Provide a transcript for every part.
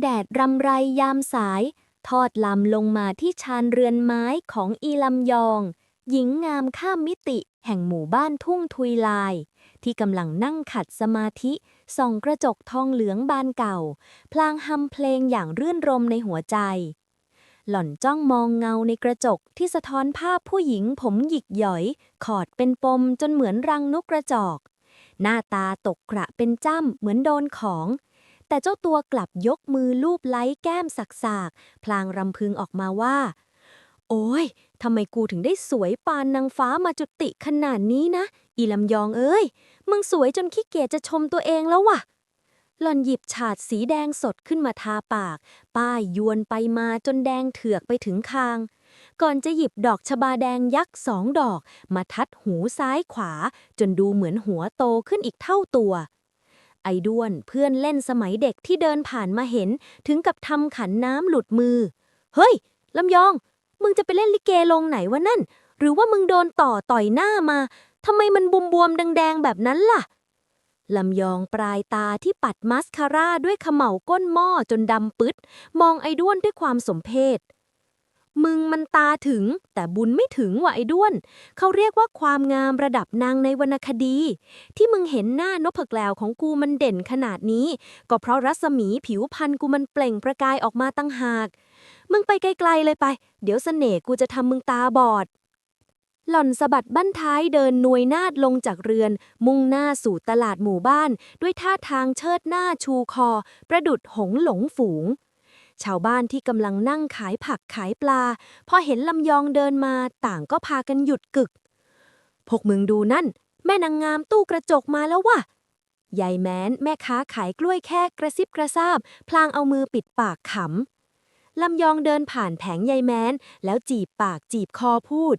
แดดรำไรยามสาย ทอดลำลงมาที่ชานเรือนไม้ของอีลำยอง หญิงงามข้ามมิติแห่งหมู่บ้านทุ่งทุยลาย ที่กำลังนั่งขัดสมาธิ ส่องกระจกทองเหลืองบานเก่า พลางฮำเพลงอย่างรื่นรมในหัวใจ หล่อนจ้องมองเงาในกระจกที่สะท้อนภาพผู้หญิงผมหยิกหย่อย ขอดเป็นปมจนเหมือนรังนกกระจอก หน้าตาตกกระเป็นจ้ำเหมือนโดนของ แต่เจ้าตัวกลับยกมือลูบไล้แก้มสักๆ พลางรำพึงออกมาว่า โอ้ยทำไมกูถึงได้สวยปานนางฟ้ามาจุติขนาดนี้นะ อีลำยองเอ้ย มึงสวยจนขี้เกียจจะชมตัวเองแล้วว่ะ หล่อนหยิบฉาดสีแดงสดขึ้นมาทาปาก ป้ายยวนไปมาจนแดงเถือกไปถึงคาง ก่อนจะหยิบดอกชบาแดงยักษ์สองดอก มาทัดหูซ้ายขวา จนดูเหมือนหัวโตขึ้นอีกเท่าตัว ไอ้ด้วนเพื่อนเล่นสมัยเด็กที่เดินผ่านมาเห็น ถึงกับทำขันน้ำหลุดมือ เฮ้ยลำยอง มึงจะไปเล่นลิเกลงไหนวะนั่น หรือว่ามึงโดนต่อต่อยหน้ามาทำไมมันบวมๆแดงๆแบบนั้นล่ะลำยองปลายตาที่ปัดมัสคาร่าด้วยเขม่าก้นหม้อจนดำปึ๊ด มองไอ้ด้วนด้วยความสมเพช มึงมันตาถึง แต่บุญไม่ถึงว่ะไอ้ด้วน เขาเรียกว่าความงามระดับนางในวรรณคดี ที่มึงเห็นหน้านพแกลวของกูมันเด่นขนาดนี้ ก็เพราะรัศมีผิวพรรณกูมันเปล่งประกายออกมาตั้งหาก มึงไปไกลๆเลยไป เดี๋ยวเสน่ห์กูจะทำมึงตาบอดหล่อนสะบัดบั้นท้ายเดินนวยนาดลงจากเรือน มุ่งหน้าสู่ตลาดหมู่บ้าน ด้วยท่าทางเชิดหน้าชูคอ ประดุดหงหลงฝูง ชาวบ้านที่กำลังนั่งขายผักขายปลา พอเห็นลำยองเดินมาต่างก็พากันหยุดกึก พวกมึงดูนั่น แม่นางงามตู้กระจกมาแล้วว่ะยายแม้นแม่ค้าขายกล้วยแค่กระซิบกระซาบ พลางเอามือปิดปากขำ ลำยองเดินผ่านแผงยายแม้น แล้วจีบปากจีบคอพูด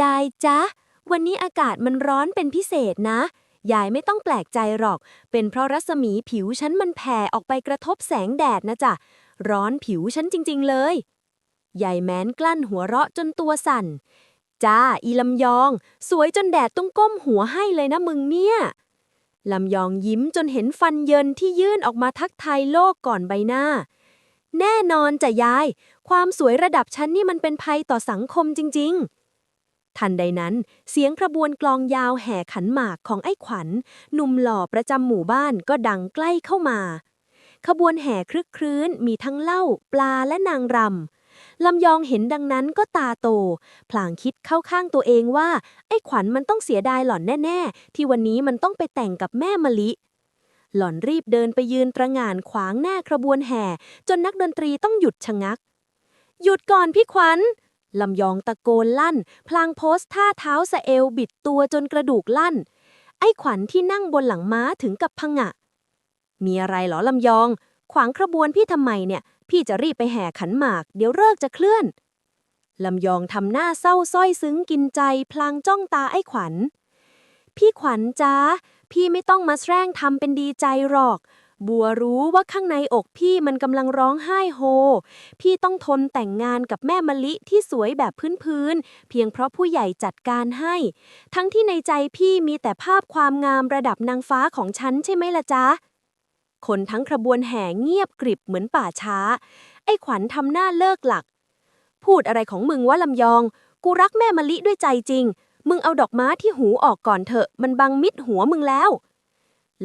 ยายจ๊ะ วันนี้อากาศมันร้อนเป็นพิเศษนะ ยายไม่ต้องแปลกใจหรอก เป็นเพราะรัศมีผิวฉันมันแผ่ออกไปกระทบแสงแดดนะจ๊ะ ร้อนผิวฉันจริง ๆ เลยยายแมนกลั้นหัวเราะจนตัวสั่น จ้า อีลำยอง สวยจนแดดต้องก้มหัวให้เลยนะมึงเนี่ยลำยองยิ้มจนเห็นฟันเยินที่ยื่นออกมาทักทายโลกก่อนใบหน้า แน่นอนจะยาย ความสวยระดับฉันนี่มันเป็นภัยต่อสังคมจริง ๆทันใดนั้นเสียงกระบวนกลองยาวแห่ขันหมากของไอ้ขวัญหนุ่มหล่อประจำหมู่บ้านก็ดังใกล้เข้ามา ขบวนแห่ครึกครื้นมีทั้งเหล้าปลาและนางรำลำยองเห็นดังนั้นก็ตาโต พลางคิดเข้าข้างตัวเองว่า ไอ้ขวัญมันต้องเสียดายหล่อนแน่ ๆ ที่วันนี้มันต้องไปแต่งกับแม่มะลิ หล่อนรีบเดินไปยืนตระงานขวางหน้าขบวนแห่ จนนักดนตรีต้องหยุดชะงัก หยุดก่อนพี่ขวัญลำยองตะโกนลั่น พลางโพสท่าเท้าสะเอวบิดตัวจนกระดูกลั่น ไอ้ขวัญที่นั่งบนหลังม้าถึงกับพังะ มีอะไรหรอลำยอง ขวางขบวนพี่ทำไมเนี่ย พี่จะรีบไปแห่ขันหมาก เดี๋ยวเลิกจะเคลื่อน ลำยองทำหน้าเศร้าสร้อยซึ้งกินใจ พลางจ้องตาไอ้ขวัญ พี่ขวัญจ้าพี่ไม่ต้องมาแสร้งทำเป็นดีใจหรอก บัวรู้ว่าข้างในอกพี่มันกำลังร้องไห้โฮ พี่ต้องทนแต่งงานกับแม่มะลิที่สวยแบบพื้นๆ เพียงเพราะผู้ใหญ่จัดการให้ ทั้งที่ในใจพี่มีแต่ภาพความงามระดับนางฟ้าของฉันใช่ไหมล่ะจ๊ะ คนทั้งขบวนแห่เงียบกริบเหมือนป่าช้า ไอ้ขวัญทำหน้าเลิกหลัก พูดอะไรของมึงว่าลำยอง กูรักแม่มะลิด้วยใจจริง มึงเอาดอกม้าที่หูออกก่อนเถอะ มันบังมิดหัวมึงแล้ว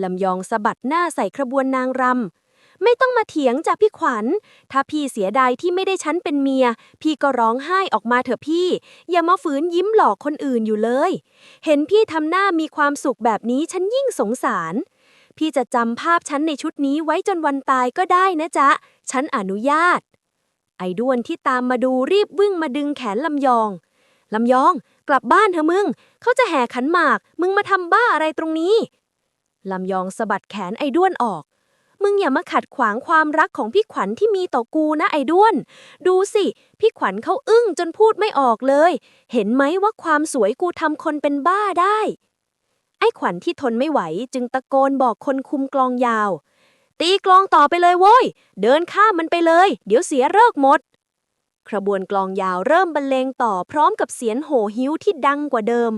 ลำยองสะบัดหน้าใส่ขบวนนางรำ ไม่ต้องมาเถียงจ้ะพี่ขวัญ ถ้าพี่เสียดายที่ไม่ได้ฉันเป็นเมีย พี่ก็ร้องไห้ออกมาเถอะพี่ อย่ามาฝืนยิ้มหลอกคนอื่นอยู่เลย เห็นพี่ทำหน้ามีความสุขแบบนี้ฉันยิ่งสงสาร พี่จะจำภาพฉันในชุดนี้ไว้จนวันตายก็ได้นะจ๊ะ ฉันอนุญาต ไอ้ด้วนที่ตามมาดูรีบวิ่งมาดึงแขนลำยอง ลำยองกลับบ้านเถอะมึง เขาจะแห่ขันหมาก มึงมาทำบ้าอะไรตรงนี้ ลำยองสะบัดแขนไอ้ด้วนออก มึงอย่ามาขัดขวางความรักของพี่ขวัญที่มีต่อกูนะไอ้ด้วน ดูสิ พี่ขวัญเขาอึ้งจนพูดไม่ออกเลย เห็นไหมว่าความสวยกูทำคนเป็นบ้าได้ ไอ้ขวัญที่ทนไม่ไหวจึงตะโกนบอกคนคุมกลองยาว ตีกลองต่อไปเลยโว้ย เดินข้ามมันไปเลย เดี๋ยวเสียเลิกหมด ขบวนกลองยาวเริ่มบรรเลงต่อพร้อมกับเสียงโห่หิ้วที่ดังกว่าเดิม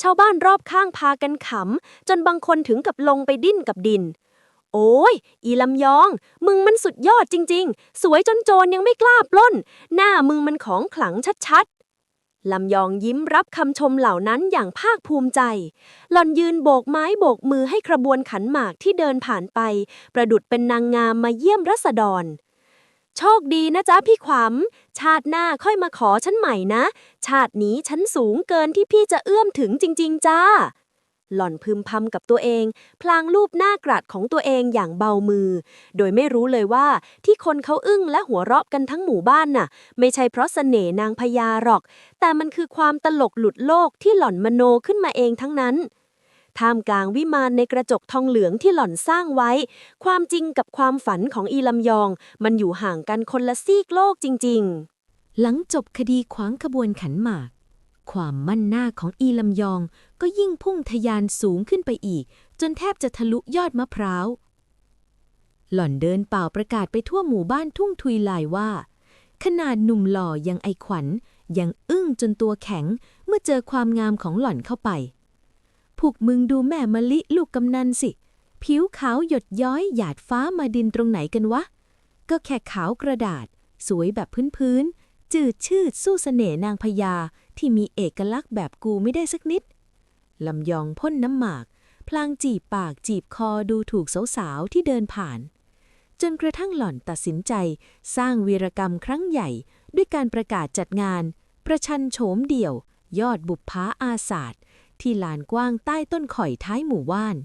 ชาวบ้านรอบข้างพากันขำ จนบางคนถึงกับลงไปดิ้นกับดิน โอ้ย อีลำยอง มึงมันสุดยอดจริง ๆ สวยจนโจรยังไม่กล้าปล้น หน้ามึงมันของขลังชัดๆ ลำยองยิ้มรับคำชมเหล่านั้นอย่างภาคภูมิใจ หล่อนยืนโบกไม้โบกมือให้ขบวนขันหมากที่เดินผ่านไป ประดุดเป็นนางงามมาเยี่ยมรัษฎร โชคดีนะจ๊ะพี่ขวำชาติหน้าค่อยมาขอฉันใหม่นะ ชาตินี้ฉันสูงเกินที่พี่จะเอื้อมถึงจริง ๆ จ้า หล่อนพึมพำกับตัวเอง พลางรูปหน้ากรัดของตัวเองอย่างเบามือ โดยไม่รู้เลยว่าที่คนเขาอึ้งและหัวเราะกันทั้งหมู่บ้านน่ะ ไม่ใช่เพราะเสน่ห์นางพญาหรอก แต่มันคือความตลกหลุดโลกที่หล่อนมโนขึ้นมาเองทั้งนั้นท่ามกลางวิมานในกระจกทองเหลืองที่หล่อนสร้างไว้ ความจริงกับความฝันของอีลำยอง มันอยู่ห่างกันคนละซีกโลกจริง ๆ หลังจบคดีขวางขบวนขันหมาก ความมั่นหน้าของอีลำยองก็ยิ่งพุ่งทะยานสูงขึ้นไปอีก จนแทบจะทะลุยอดมะพร้าว หล่อนเดินเป่าประกาศไปทั่วหมู่บ้านทุ่งทุยลายว่า ขนาดหนุ่มหล่อยังไอขวัญ ยังอึ้งจนตัวแข็งเมื่อเจอความงามของหล่อนเข้าไป พวกมึงดูแม่มะลิลูกกำนันสิ ผิวขาวหยดย้อยหยาดฟ้ามาดินตรงไหนกันวะ ก็แค่ขาวกระดาษ สวยแบบพื้นๆจืดชืดสู้เสน่ห์นางพญา ที่มีเอกลักษณ์แบบกูไม่ได้สักนิด ลำยองพ่นน้ำหมาก พลางจีบปากจีบคอดูถูกสาวๆที่เดินผ่าน จนกระทั่งหล่อนตัดสินใจสร้างวีรกรรมครั้งใหญ่ ด้วยการประกาศจัดงาน ประชันโฉมเดี่ยว ยอดบุปผาอาสาดที่ลานกว้างใต้ต้นข่อยท้ายหมู่บ้าน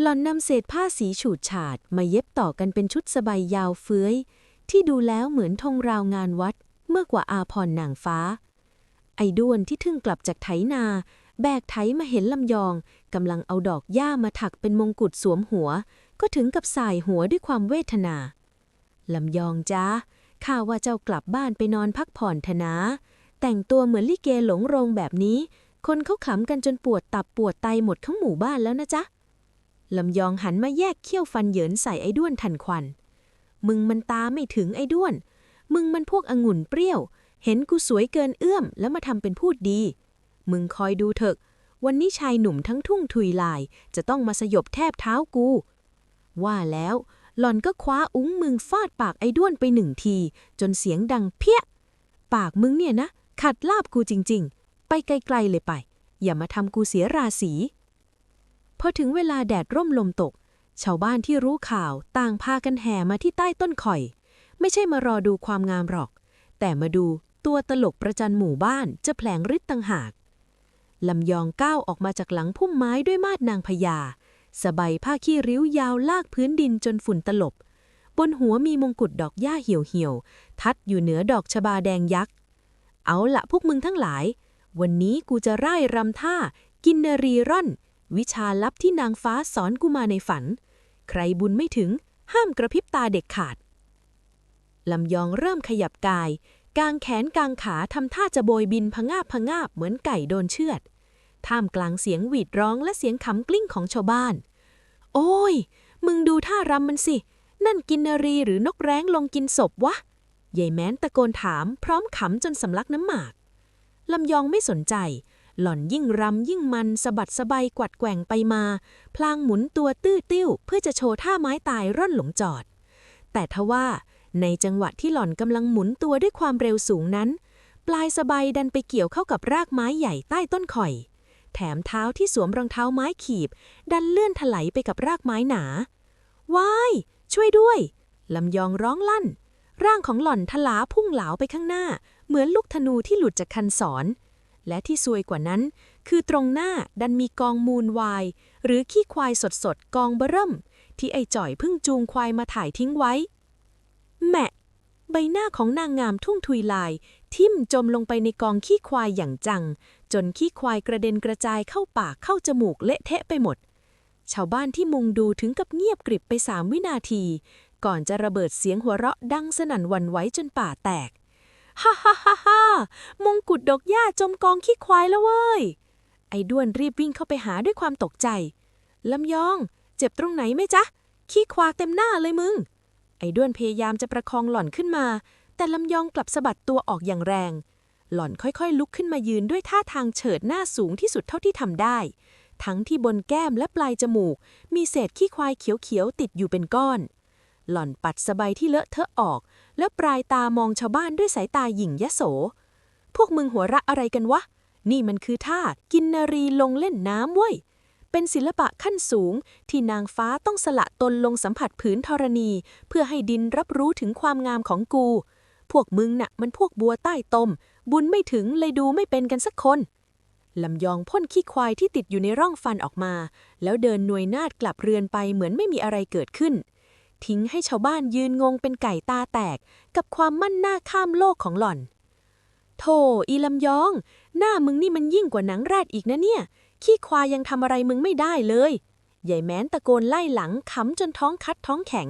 หล่อนนำเศษผ้าสีฉูดฉาดมาเย็บต่อกันเป็นชุดสบายยาวเฟื้อย ที่ดูแล้วเหมือนธงราวงานวัดเมื่อกว่าอาพรนางฟ้า ไอ้ด้วนที่ทึ่งกลับจากไถนา แบกไถมาเห็นลำยองกำลังเอาดอกหญ้ามาถักเป็นมงกุฎสวมหัว ก็ถึงกับสายหัวด้วยความเวทนาลำยองจ้าข้าว่าเจ้ากลับบ้านไปนอนพักผ่อนเถนะ แต่งตัวเหมือนลิเกหลงโรงแบบนี้ คนเขาขำกันจนปวดตับปวดไตหมดทั้งหมู่บ้านแล้วนะจ๊ะลำยองหันมาแยกเขี้ยวฟันเหยินใส่ไอ้ด้วนทันควัน มึงมันตาไม่ถึงไอ้ด้วน มึงมันพวกองุ่นเปรี้ยว เห็นกูสวยเกินเอื้อมแล้วมาทำเป็นพูดดี มึงคอยดูเถอะ วันนี้ชายหนุ่มทั้งทุ่งทุยลาย จะต้องมาสยบแทบเท้ากู ว่าแล้วหล่อนก็คว้าอุ้งมึงฟาดปากไอ้ด้วนไปหนึ่งที จนเสียงดังเพี้ย ปากมึงเนี่ยนะ ขัดลาบกูจริง ๆ ไปไกลๆเลยไป อย่ามาทำกูเสียราศีพอถึงเวลาแดดร่มลมตก ชาวบ้านที่รู้ข่าวต่างพากันแห่มาที่ใต้ต้นข่อย ไม่ใช่มารอดูความงามหรอก แต่มาดู ตัวตลกประจันหมู่บ้านจะแผลงฤทธิ์ต่างหากลำยองก้าวออกมาจากหลังพุ่มไม้ด้วยมาดนางพญาสบายผ้าขี้ริ้วยาวลากพื้นดินจนฝุ่นตลบ บนหัวมีมงกุฎดอกหญ้าเหี่ยวเหี่ยวๆทัดอยู่เหนือดอกชบาแดงยักษ์ เอาละพวกมึงทั้งหลาย วันนี้กูจะร่ายรำท่า กินนรีร่อน วิชาลับที่นางฟ้าสอนกูมาในฝัน ใครบุญไม่ถึงห้ามกระพริบตาเด็กขาดลำยองเริ่มขยับกาย กางแขนกางขาทำท่าจะโบยบินพงาบพงาบเหมือนไก่โดนเชือด ท่ามกลางเสียงหวีดร้องและเสียงขำกลิ้งของชาวบ้าน โอ้ย มึงดูท่ารำมันสิ นั่นกินนรีหรือนกแร้งลงกินศพวะยายแม้นตะโกนถามพร้อมขำจนสำลักน้ำหมาก ลำยองไม่สนใจ หล่อนยิ่งรำยิ่งมันสะบัดสะใบกวัดแกว่งไปมา พลางหมุนตัวตื้อติ้ว เพื่อจะโชว์ท่าไม้ตายร่อนหลงจอด แต่ทว่า ในจังหวะที่หล่อนกำลังหมุนตัวด้วยความเร็วสูงนั้น ปลายสะใบดันไปเกี่ยวเข้ากับรากไม้ใหญ่ใต้ต้นข่อย แถมเท้าที่สวมรองเท้าไม้ขีบ ดันเลื่อนถลายไปกับรากไม้หนาว้ายช่วยด้วยลำยองร้องลั่น ร่างของหล่อนทลาพุ่งเหลาไปข้างหน้า เหมือนลูกธนูที่หลุดจากคันศรและที่ซวยกว่านั้น คือตรงหน้าดันมีกองมูลวาย หรือขี้ควายสดๆ กองเบเริ่ม ที่ไอ้จ่อยเพิ่งจูงควายมาถ่ายทิ้งไว้ แหมะ ใบหน้าของนางงามทุ่งทุยลาย ทิ่มจมลงไปในกองขี้ควายอย่างจัง จนขี้ควายกระเด็นกระจายเข้าปากเข้าจมูกเละเทะไปหมด ชาวบ้านที่มุงดูถึงกับเงียบกริบไปสามวินาที ก่อนจะระเบิดเสียงหัวเราะดังสนั่นวันไหวจนป่าแตกฮ่าฮ่าฮ่าฮ่ามงกุฎดอกหญ้าจมกองขี้ควายแล้วเว้ย ไอ้ด้วนรีบวิ่งเข้าไปหาด้วยความตกใจ ลำยอง เจ็บตรงไหนไหมจ๊ะ ขี้ควากเต็มหน้าเลยมึง ไอ้ด้วนพยายามจะประคองหล่อนขึ้นมา แต่ลำยองกลับสะบัดตัวออกอย่างแรง หล่อนค่อยๆ ลุกขึ้นมายืนด้วยท่าทางเฉิดหน้าสูงที่สุดเท่าที่ทำได้ ทั้งที่บนแก้มและปลายจมูก มีเศษขี้ควายเขียวๆติดอยู่เป็นก้อน หล่อนปัดสบายที่เลอะเทอะออก แล้วปลายตามองชาวบ้านด้วยสายตาหยิ่งยโส พวกมึงหัวเราะอะไรกันวะ นี่มันคือท่ากินนารีลงเล่นน้ำเว้ย เป็นศิลปะขั้นสูง ที่นางฟ้าต้องสละตนลงสัมผัสผืนธรณี เพื่อให้ดินรับรู้ถึงความงามของกู พวกมึงน่ะมันพวกบัวใต้ตม บุญไม่ถึงเลยดูไม่เป็นกันสักคนลำยองพ่นขี้ควายที่ติดอยู่ในร่องฟันออกมา แล้วเดินหน่วยนาดกลับเรือนไปเหมือนไม่มีอะไรเกิดขึ้น ทิ้งให้ชาวบ้านยืนงงเป็นไก่ตาแตก กับความมั่นหน้าข้ามโลกของหล่อนโธ่อีลำยอง หน้ามึงนี่มันยิ่งกว่าหนังแรดอีกนะเนี่ย ขี้ควายยังทำอะไรมึงไม่ได้เลยใหญ่แม้นตะโกนไล่หลังขำจนท้องคัดท้องแข็ง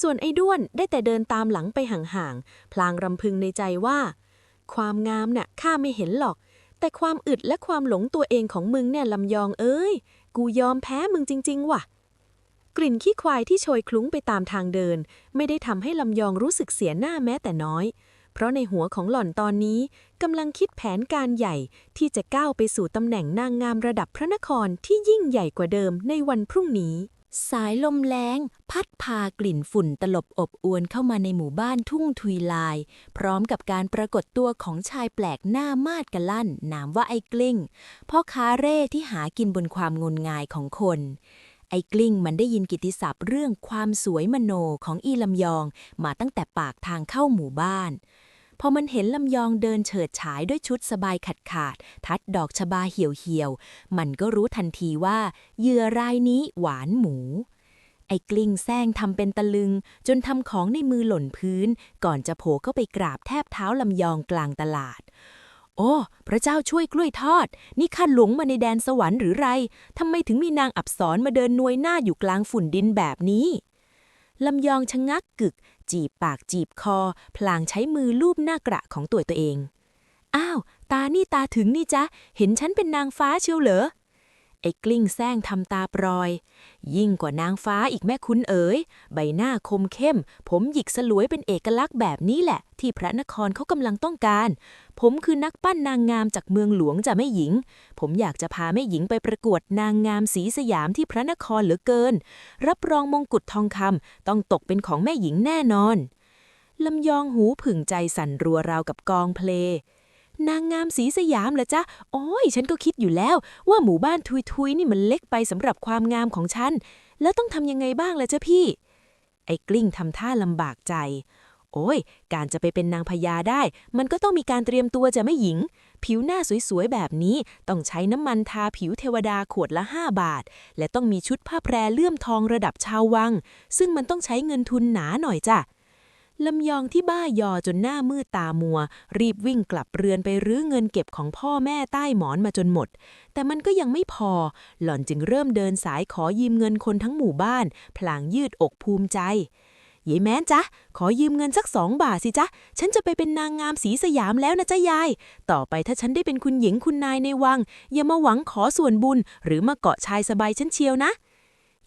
ส่วนไอ้ด้วนได้แต่เดินตามหลังไปห่างๆ พลางรำพึงในใจว่า ความงามน่ะข้าไม่เห็นหรอก แต่ความอึดและความหลงตัวเองของมึงเนี่ยลำยองเอ้ย กูยอมแพ้มึงจริง ๆ ว่ะ กลิ่นขี้ควายที่โชยคลุ้งไปตามทางเดิน ไม่ได้ทำให้ลำยองรู้สึกเสียหน้าแม้แต่น้อย เพราะในหัวของหล่อนตอนนี้กำลังคิดแผนการใหญ่ที่จะก้าวไปสู่ตำแหน่งนางงามระดับพระนครที่ยิ่งใหญ่กว่าเดิมในวันพรุ่งนี้ สายลมแรงพัดพากลิ่นฝุ่นตลบอบอวนเข้ามาในหมู่บ้านทุ่งทุยลาย พร้อมกับการปรากฏตัวของชายแปลกหน้ามาดกะลั่น นามว่าไอ้กลิ้งพ่อค้าเร่ที่หากินบนความงนงายของคนไอ้กลิ้งมันได้ยินกิตติศัพท์เรื่องความสวยมโนของอีลำยองมาตั้งแต่ปากทางเข้าหมู่บ้าน พอมันเห็นลำยองเดินเฉิดฉายด้วยชุดสบายขาดขาด ทัดดอกชบาเหี่ยวเหี่ยวๆมันก็รู้ทันทีว่าเหยื่อรายนี้หวานหมู ไอ้กลิ้งแซงทำเป็นตะลึง จนทำของในมือหล่นพื้น ก่อนจะโผล่เข้าไปกราบแทบเท้าลำยองกลางตลาดโอ้ พระเจ้าช่วยกล้วยทอด นี่ข้าหลงมาในแดนสวรรค์หรือไร ทำไมถึงมีนางอับสรมาเดินนวยหน้าอยู่กลางฝุ่นดินแบบนี้ ลำยองชะงักกึก จีบปากจีบคอ พลางใช้มือลูบหน้ากระของตัวตัวเอง อ้าว ตานี่ตาถึงนี่จ๊ะ เห็นฉันเป็นนางฟ้าเชียวเหรอ อ้กลิ้งแซงทำตาปรอย ยิ่งกว่านางฟ้าอีกแม่คุณเอ๋ย ใบหน้าคมเข้ม ผมหยิกสลวยเป็นเอกลักษณ์แบบนี้แหละ ที่พระนครเขากำลังต้องการ ผมคือนักปั้นนางงามจากเมืองหลวงจะแม่หญิง ผมอยากจะพาแม่หญิงไปประกวดนางงามสีสยามที่พระนครเหลือเกิน รับรองมงกุฎทองคำต้องตกเป็นของแม่หญิงแน่นอนลำยองหูผึ่งใจสั่นรัวราวกับกองเพลง นางงามสีสยามเหรอจ๊ะ โอ้ย ฉันก็คิดอยู่แล้ว ว่าหมู่บ้านทุยๆนี่มันเล็กไปสำหรับความงามของฉัน แล้วต้องทำยังไงบ้างล่ะจ๊ะพี่ ไอ้กลิ้งทำท่าลำบากใจ โอ้ย การจะไปเป็นนางพญาได้ มันก็ต้องมีการเตรียมตัวจะไม่หญิง ผิวหน้าสวยๆแบบนี้ต้องใช้น้ำมันทาผิวเทวดาขวดละ 5 บาท และต้องมีชุดผ้าแพรเลื่อมทองระดับชาววัง ซึ่งมันต้องใช้เงินทุนหนาหน่อยจ้ะ ลำยองที่บ้ายอจนหน้ามืดตามัว รีบวิ่งกลับเรือนไปรื้อเงินเก็บของพ่อแม่ใต้หมอนมาจนหมด แต่มันก็ยังไม่พอ หล่อนจึงเริ่มเดินสายขอยืมเงินคนทั้งหมู่บ้าน พลางยืดอกภูมิใจยายแม้นจ๊ะ ขอยืมเงินสักสองบาทสิจ๊ะ ฉันจะไปเป็นนางงามสีสยามแล้วนะจ๊ะยาย ต่อไปถ้าฉันได้เป็นคุณหญิงคุณนายในวัง อย่ามาหวังขอส่วนบุญ หรือมาเกาะชายสบายฉันเชียวนะ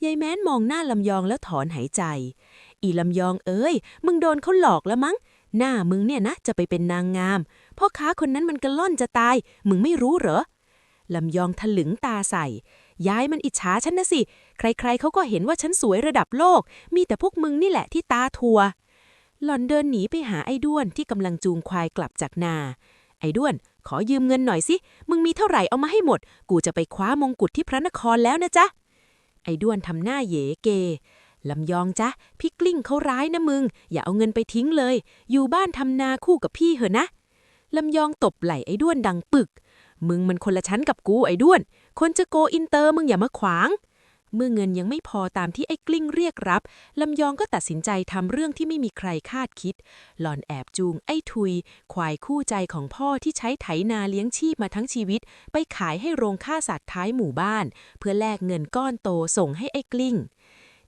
ยายแม้นมองหน้าลำยองแล้วถอนหายใจ อีลำยองเอ้ย มึงโดนเขาหลอกแล้วมั้ง หน้ามึงเนี่ยนะจะไปเป็นนางงาม พ่อค้าคนนั้นมันกระล่อนจะตาย มึงไม่รู้เหรอ ลำยองถลึงตาใส่ยายมันอิจฉาฉันนะสิ ใครๆเขาก็เห็นว่าฉันสวยระดับโลก มีแต่พวกมึงนี่แหละที่ตาทัว หล่อนเดินหนีไปหาไอ้ด้วนที่กำลังจูงควายกลับจากนา ไอ้ด้วน ขอยืมเงินหน่อยสิ มึงมีเท่าไหร่เอามาให้หมด กูจะไปคว้ามงกุฎที่พระนครแล้วนะจ๊ะไอ้ด้วนทำหน้าเหยเก ลำยองจ๊ะพี่กลิ้งเขาร้ายนะมึง อย่าเอาเงินไปทิ้งเลย อยู่บ้านทำนาคู่กับพี่เหอะนะลำยองตบไหล่ไอ้ด้วนดังปึก มึงมันคนละชั้นกับกูไอ้ด้วน คนจะโกอินเตอร์มึงอย่ามาขวาง เมื่อเงินยังไม่พอตามที่ไอ้กลิ้งเรียกรับลำยองก็ตัดสินใจทำเรื่องที่ไม่มีใครคาดคิด หล่อนแอบจูงไอ้ทุย ควายคู่ใจของพ่อที่ใช้ไถนาเลี้ยงชีพมาทั้งชีวิต ไปขายให้โรงฆ่าสัตว์ท้ายหมู่บ้าน เพื่อแลกเงินก้อนโตส่งให้ไอ้กลิ้ง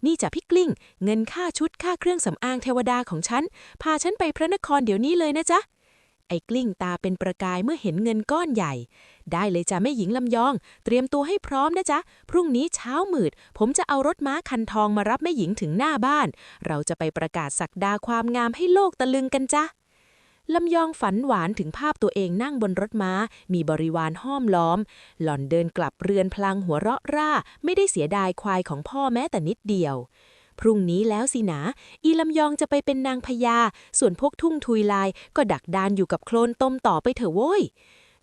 นี่จ้ะพี่กลิ้ง เงินค่าชุดค่าเครื่องสำอางเทวดาของฉัน พาฉันไปพระนครเดี๋ยวนี้เลยนะจ๊ะ ไอ้กลิ้งตาเป็นประกายเมื่อเห็นเงินก้อนใหญ่ ได้เลยจ้ะแม่หญิงลำยอง เตรียมตัวให้พร้อมนะจ๊ะ พรุ่งนี้เช้ามืด ผมจะเอารถม้าคันทองมารับแม่หญิงถึงหน้าบ้าน เราจะไปประกาศสักดาความงามให้โลกตะลึงกันจ้ะ ลำยองฝันหวานถึงภาพตัวเองนั่งบนรถม้า มีบริวารห้อมล้อม หล่อนเดินกลับเรือนพลางหัวเราะร่า ไม่ได้เสียดายควายของพ่อแม้แต่นิดเดียว พรุ่งนี้แล้วสินะ อีลำยองจะไปเป็นนางพญา ส่วนพวกทุ่งทุยลายก็ดักดานอยู่กับโคลนต้มต่อไปเถอะโว้ย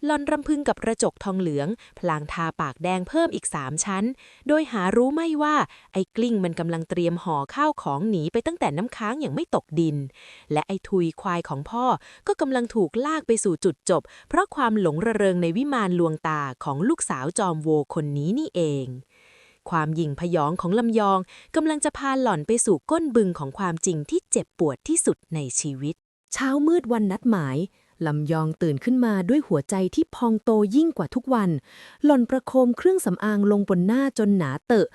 ลอนรำพึงกับกระจกทองเหลือง พลางทาปากแดงเพิ่มอีกสามชั้น โดยหารู้ไม่ว่าไอ้กลิ้งมันกำลังเตรียมห่อข้าวของหนีไปตั้งแต่น้ำค้างอย่างไม่ตกดิน และไอ้ทุยควายของพ่อก็กำลังถูกลากไปสู่จุดจบ เพราะความหลงระเริงในวิมานลวงตาของลูกสาวจอมโวคนนี้นี่เองความหยิ่งพยองของลำยองกำลังจะพาหล่อนไปสู่ก้นบึงของความจริงที่เจ็บปวดที่สุดในชีวิต เช้ามืดวันนัดหมาย ลำยองตื่นขึ้นมาด้วยหัวใจที่พองโตยิ่งกว่าทุกวัน หล่อนประโคมเครื่องสำอางลงบนหน้าจนหนาเตอะ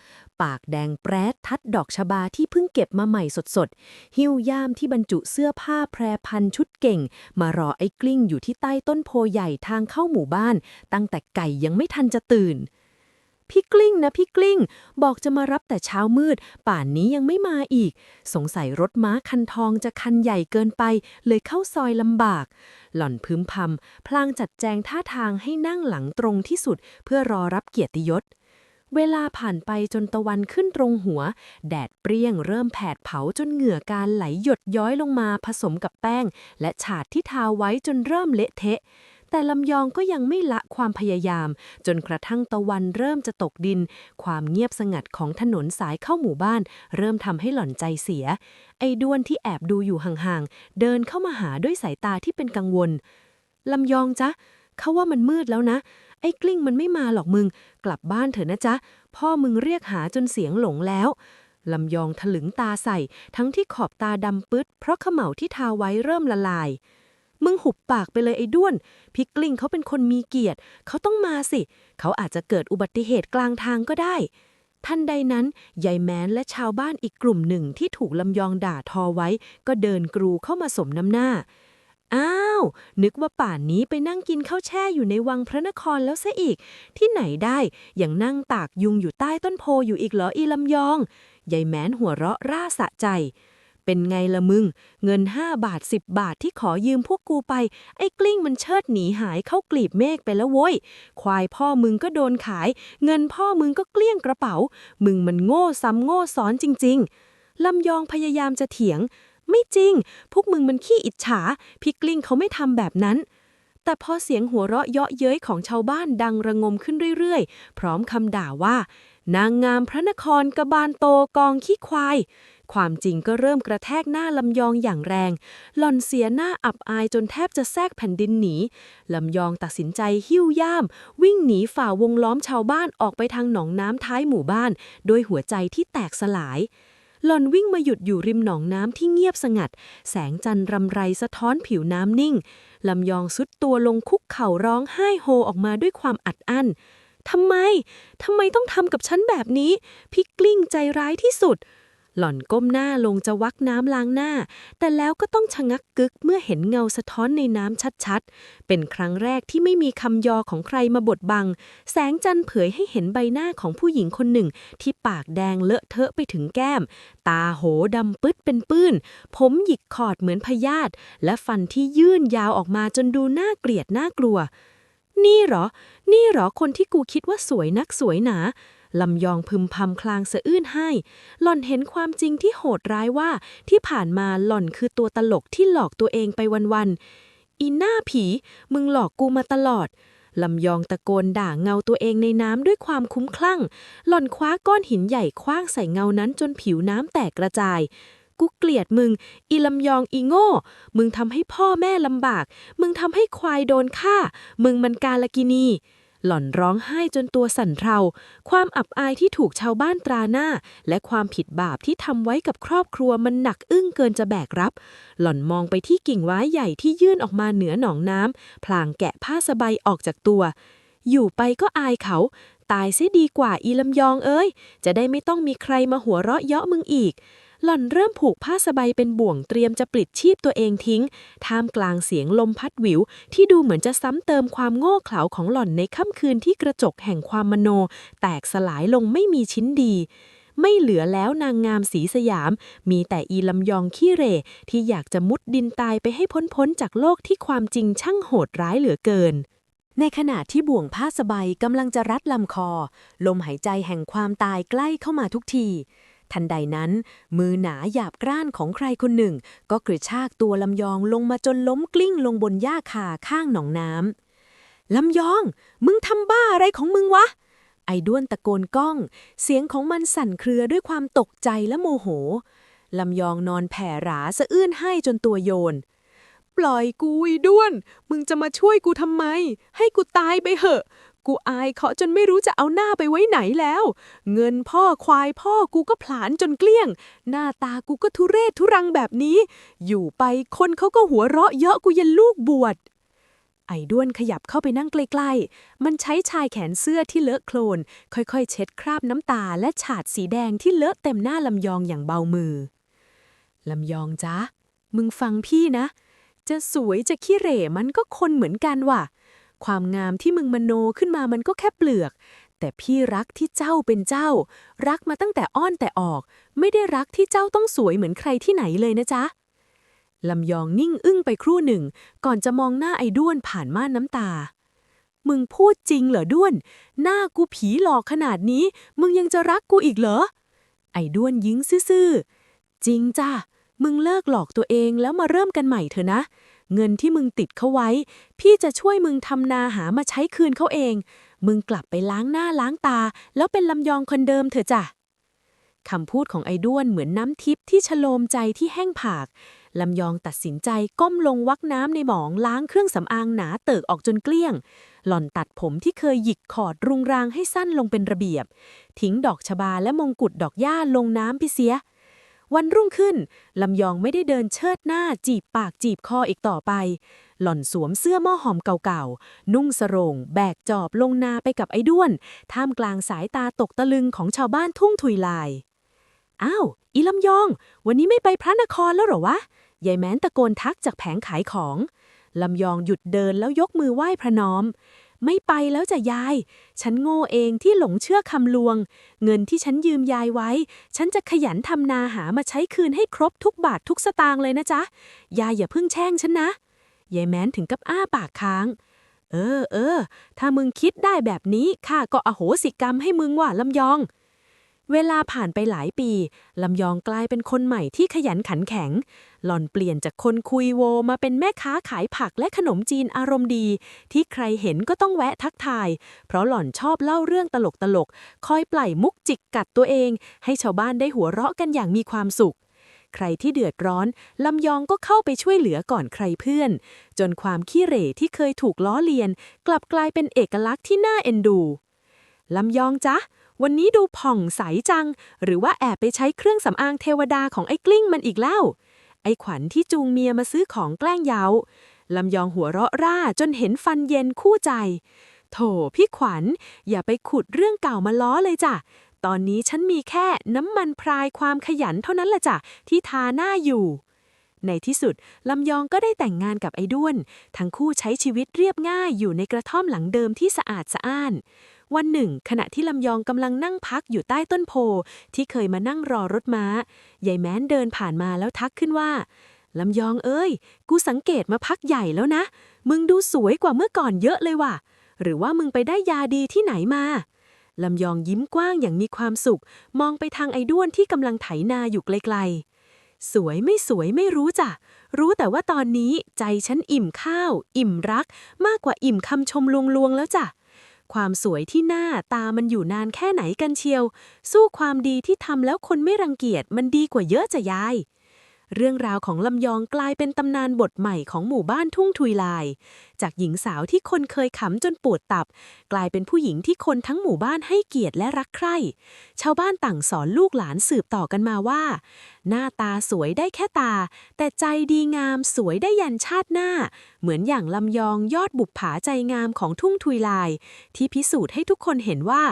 ปากแดงแปรดทัดดอกชบาที่เพิ่งเก็บมาใหม่สดๆ หิ้วย่ามที่บรรจุเสื้อผ้าแพรพันชุดเก่ง มารอไอ้กลิ้งอยู่ที่ใต้ต้นโพใหญ่ทางเข้าหมู่บ้าน ตั้งแต่ไก่ยังไม่ทันจะตื่น พี่กลิ้งนะพี่กลิ้ง บอกจะมารับแต่เช้ามืด ป่านนี้ยังไม่มาอีก สงสัยรถม้าคันทองจะคันใหญ่เกินไป เลยเข้าซอยลำบาก หล่อนพึมพำพลางจัดแจงท่าทางให้นั่งหลังตรงที่สุด เพื่อรอรับเกียรติยศเวลาผ่านไปจนตะวันขึ้นตรงหัว แดดเปรี้ยงเริ่มแผดเผาจนเหงื่อการไหลหยดย้อยลงมาผสมกับแป้ง และฉาดที่ทาไว้จนเริ่มเละเทะ แต่ลำยองก็ยังไม่ละความพยายาม จนกระทั่งตะวันเริ่มจะตกดิน ความเงียบสงัดของถนนสายเข้าหมู่บ้าน เริ่มทำให้หล่อนใจเสีย ไอ้ด้วนที่แอบดูอยู่ห่างๆ เดินเข้ามาหาด้วยสายตาที่เป็นกังวลลำยองจ๊ะเขาว่ามันมืดแล้วนะ ไอ้กลิ้งมันไม่มาหรอกมึง กลับบ้านเถอะนะจ๊ะ พ่อมึงเรียกหาจนเสียงหลงแล้วลำยองถลึงตาใส่ ทั้งที่ขอบตาดำปึ๊ดเพราะเขม่าที่ทาไว้เริ่มละลาย มึงหุบปากไปเลยไอ้ด้วนพี่กลิงเขาเป็นคนมีเกียรติ เขาต้องมาสิ เขาอาจจะเกิดอุบัติเหตุกลางทางก็ได้ทันใดนั้นยายแม้นและชาวบ้านอีกกลุ่มหนึ่งที่ถูกลำยองด่าทอไว้ ก็เดินกรูเข้ามาสมน้ำหน้า อ้าว นึกว่าป่านนี้ไปนั่งกินข้าวแช่อยู่ในวังพระนครแล้วซะอีก ที่ไหนได้ยังนั่งตากยุงอยู่ใต้ต้นโพอยู่อีกเหรออีลำยองยายแม้นหัวเราะร่าสะใจ เป็นไงละมึง เงิน 5 บาท 10 บาทที่ขอยืมพวกกูไป ไอ้กลิ้งมันเชิดหนีหายเข้ากลีบเมฆไปแล้วโว้ย ควายพ่อมึงก็โดนขาย เงินพ่อมึงก็เกลี้ยงกระเป๋า มึงมันโง่ซ้ำโง่ซ้อนจริง ๆ ลำยองพยายามจะเถียง ไม่จริง พวกมึงมันขี้อิจฉา พี่กลิ้งเขาไม่ทำแบบนั้นแต่พอเสียงหัวเราะเยาะเย้ยของชาวบ้านดังระงมขึ้นเรื่อยๆ พร้อมคำด่าว่า นางงามพระนครกระบาลโตกองขี้ควาย ความจริงก็เริ่มกระแทกหน้าลำยองอย่างแรง หล่อนเสียหน้าอับอายจนแทบจะแทรกแผ่นดินหนี ลำยองตัดสินใจหิ้วย่าม วิ่งหนีฝ่าวงล้อมชาวบ้านออกไปทางหนองน้ำท้ายหมู่บ้าน โดยหัวใจที่แตกสลายหล่อนวิ่งมาหยุดอยู่ริมหนองน้ำที่เงียบสงัด แสงจันทร์รำไรสะท้อนผิวน้ำนิ่ง ลำยองสุดตัวลงคุกเข่าร้องไห้โฮออกมาด้วยความอัดอั้น ทำไม ทำไมต้องทำกับฉันแบบนี้พี่กลิ้งใจร้ายที่สุด หล่อนก้มหน้าลงจะวักน้ำล้างหน้า แต่แล้วก็ต้องชะงักกึกเมื่อเห็นเงาสะท้อนในน้ำชัดๆ เป็นครั้งแรกที่ไม่มีคำยอของใครมาบดบัง แสงจันทร์เผยให้เห็นใบหน้าของผู้หญิงคนหนึ่ง ที่ปากแดงเลอะเทอะไปถึงแก้ม ตาโหดำปึ๊ดเป็นปื้น ผมหยิกขอดเหมือนพยาธิและฟันที่ยื่นยาวออกมาจนดูน่าเกลียดน่ากลัว นี่หรอ นี่หรอคนที่กูคิดว่าสวยนักสวยหนา ลำยองพึมพำคลางสะอื้นให้ หล่อนเห็นความจริงที่โหดร้ายว่า ที่ผ่านมาหล่อนคือตัวตลกที่หลอกตัวเองไปวันๆอีหน้าผี มึงหลอกกูมาตลอดลำยองตะโกนด่าเงาตัวเองในน้ำด้วยความคุ้มคลั่ง หล่อนคว้าก้อนหินใหญ่คว้างใส่เงานั้นจนผิวน้ำแตกกระจาย กูเกลียดมึง อีลำยองอีโง่ มึงทำให้พ่อแม่ลำบาก มึงทำให้ควายโดนฆ่า มึงมันกาลกินี หล่อนร้องไห้จนตัวสั่นเทา ความอับอายที่ถูกชาวบ้านตราหน้า และความผิดบาปที่ทำไว้กับครอบครัวมันหนักอึ้งเกินจะแบกรับ หล่อนมองไปที่กิ่งไม้ใหญ่ที่ยื่นออกมาเหนือหนองน้ำพลางแกะผ้าสบายออกจากตัว อยู่ไปก็อายเขา ตายเสียดีกว่าอีลำยองเอ้ย จะได้ไม่ต้องมีใครมาหัวเราะเยาะมึงอีก หล่อนเริ่มผูกผ้าสบายเป็นบ่วงเตรียมจะปลิดชีพตัวเองทิ้ง ท่ามกลางเสียงลมพัดวิว ที่ดูเหมือนจะซ้ำเติมความโง่เขลาของหล่อนในค่ำคืนที่กระจกแห่งความมโน แตกสลายลงไม่มีชิ้นดี ไม่เหลือแล้วนางงามสีสยาม มีแต่อีลำยองขี้เร่ที่อยากจะมุดดินตายไปให้พ้นๆจากโลกที่ความจริงช่างโหดร้ายเหลือเกินในขณะที่บ่วงผ้าสบายกำลังจะรัดลำคอ ลมหายใจแห่งความตายใกล้เข้ามาทุกที ทันใดนั้น มือหนาหยาบกร้านของใครคนหนึ่ง ก็กระชากตัวลำยองลงมาจนล้มกลิ้งลงบนหญ้าคาข้างหนองน้ำลำยอง มึงทำบ้าอะไรของมึงวะ ไอ้ด้วนตะโกนก้อง เสียงของมันสั่นเครือด้วยความตกใจและโมโหลำยองนอนแผ่หราสะอื้นให้จนตัวโยน ปล่อยกูอีด้วน มึงจะมาช่วยกูทำไม ให้กูตายไปเหอะ กูอายเขาจนไม่รู้จะเอาหน้าไปไว้ไหนแล้ว เงินพ่อควายพ่อกูก็ผลาญจนเกลี้ยง หน้าตากูก็ทุเรศทุรังแบบนี้ อยู่ไปคนเขาก็หัวเราะเยอะกูยันลูกบวชไอ้ด้วนขยับเข้าไปนั่งใกล้ๆ มันใช้ชายแขนเสื้อที่เลอะโคลน ค่อยๆ เช็ดคราบน้ำตาและฉาดสีแดงที่เลอะเต็มหน้าลำยองอย่างเบามือ ลำยองจ๊ะ มึงฟังพี่นะ จะสวยจะขี้เหร่มันก็คนเหมือนกันว่ะ ความงามที่มึงมโนขึ้นมามันก็แค่เปลือก แต่พี่รักที่เจ้าเป็นเจ้า รักมาตั้งแต่อ้อนแต่ออก ไม่ได้รักที่เจ้าต้องสวยเหมือนใครที่ไหนเลยนะจ๊ะลำยองนิ่งอึ้งไปครู่หนึ่ง ก่อนจะมองหน้าไอ้ด้วนผ่านม่านน้ำตา มึงพูดจริงเหรอด้วน หน้ากูผีหลอกขนาดนี้ มึงยังจะรักกูอีกเหรอ ไอ้ด้วนยิ้งซื่อๆ จริงจ้ะ มึงเลิกหลอกตัวเองแล้วมาเริ่มกันใหม่เถอะนะ เงินที่มึงติดเขาไว้ พี่จะช่วยมึงทำนาหามาใช้คืนเขาเอง มึงกลับไปล้างหน้าล้างตา แล้วเป็นลำยองคนเดิมเถอะจ้ะคำพูดของไอ้ด้วนเหมือนน้ำทิพย์ที่ชโลมใจที่แห้งผากลำยองตัดสินใจก้มลงวักน้ำในหมองล้างเครื่องสำอางหนาเติกออกจนเกลี้ยง หล่อนตัดผมที่เคยหยิกขอดรุงรางให้สั้นลงเป็นระเบียบ ทิ้งดอกชบาและมงกุฎดอกหญ้าลงน้ำไปเสีย วันรุ่งขึ้นลำยองไม่ได้เดินเชิดหน้าจีบปากจีบคออีกต่อไป หล่อนสวมเสื้อหม้อหอมเก่าๆ นุ่งสรงแบกจอบลงนาไปกับไอ้ด้วน ท่ามกลางสายตาตกตะลึงของชาวบ้านทุ่งทุยลาย อ้าว อีลำยอง วันนี้ไม่ไปพระนครแล้วหรอวะ ยายแม้นตะโกนทักจากแผงขายของ ลำยองหยุดเดินแล้วยกมือไหว้พระน้อม ไม่ไปแล้วจะยาย ฉันโง่เองที่หลงเชื่อคำลวง เงินที่ฉันยืมยายไว้ ฉันจะขยันทำนาหามาใช้คืนให้ครบทุกบาททุกสตางค์เลยนะจ๊ะ ยายอย่าเพิ่งแช่งฉันนะ ยายแม้นถึงกับอ้าปากค้าง เออเออ ถ้ามึงคิดได้แบบนี้ข้าก็อโหสิกรรมให้มึงว่าลำยอง เวลาผ่านไปหลายปี ลำยองกลายเป็นคนใหม่ที่ขยันขันแข็ง หล่อนเปลี่ยนจากคนคุยโวมาเป็นแม่ค้าขายผักและขนมจีนอารมณ์ดี ที่ใครเห็นก็ต้องแวะทักทาย เพราะหล่อนชอบเล่าเรื่องตลกตลกคอยปล่อยมุกจิกกัดตัวเอง ให้ชาวบ้านได้หัวเราะกันอย่างมีความสุข ใครที่เดือดร้อน ลำยองก็เข้าไปช่วยเหลือก่อนใครเพื่อน จนความขี้เหร่ที่เคยถูกล้อเลียน กลับกลายเป็นเอกลักษณ์ที่น่าเอ็นดู ลำยองจ๊ะ วันนี้ดูผ่องใสจัง หรือว่าแอบไปใช้เครื่องสำอางเทวดาของไอ้กลิ้งมันอีกแล้ว ไอ้ขวัญที่จูงเมียมาซื้อของแกล้งเย้าลำยองหัวเราะร่าจนเห็นฟันเย็นคู่ใจ โถพี่ขวัญ อย่าไปขุดเรื่องเก่ามาล้อเลยจ้ะ ตอนนี้ฉันมีแค่น้ำมันพรายความขยันเท่านั้นละจ้ะ ที่ทาหน้าอยู่ ในที่สุด ลำยองก็ได้แต่งงานกับไอ้ด้วน ทั้งคู่ใช้ชีวิตเรียบง่ายอยู่ในกระท่อมหลังเดิมที่สะอาดสะอ้าน วันหนึ่ง ขณะที่ลำยองกำลังนั่งพักอยู่ใต้ต้นโพที่เคยมานั่งรอรถม้ายายแม้นเดินผ่านมาแล้วทักขึ้นว่าลำยองเอ้ย กูสังเกตมาพักใหญ่แล้วนะ มึงดูสวยกว่าเมื่อก่อนเยอะเลยว่ะ หรือว่ามึงไปได้ยาดีที่ไหนมาลำยองยิ้มกว้างอย่างมีความสุข มองไปทางไอ้ด้วนที่กำลังไถนาอยู่ไกลๆ สวยไม่สวยไม่รู้จ้ะ รู้แต่ว่าตอนนี้ใจฉันอิ่มข้าว อิ่มรัก มากกว่าอิ่มคำชมลวงๆแล้วจ้ะ ความสวยที่หน้าตามันอยู่นานแค่ไหนกันเชียว สู้ความดีที่ทำแล้วคนไม่รังเกียจมันดีกว่าเยอะจะยาย เรื่องราวของลำยองกลายเป็นตำนานบทใหม่ของหมู่บ้านทุ่งทุยลาย จากหญิงสาวที่คนเคยขำจนปวดตับ กลายเป็นผู้หญิงที่คนทั้งหมู่บ้านให้เกียรติและรักใคร่ ชาวบ้านต่างสอนลูกหลานสืบต่อกันมาว่า หน้าตาสวยได้แค่ตา แต่ใจดีงามสวยได้ยันชาติหน้า เหมือนอย่างลำยองยอดบุปผาใจงามของทุ่งทุยลาย ที่พิสูจน์ให้ทุกคนเห็นว่า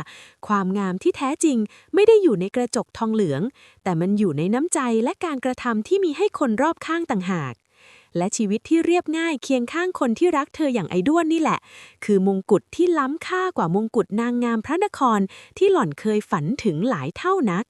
ความงามที่แท้จริงไม่ได้อยู่ในกระจกทองเหลือง แต่มันอยู่ในน้ำใจและการกระทำที่มีให้คนรอบข้างต่างหากและชีวิตที่เรียบง่ายเคียงข้างคนที่รักเธออย่างไอ้ด้วนนี่แหละ คือมงกุฎที่ล้ำค่ากว่ามงกุฎนางงามพระนครที่หล่อนเคยฝันถึงหลายเท่านัก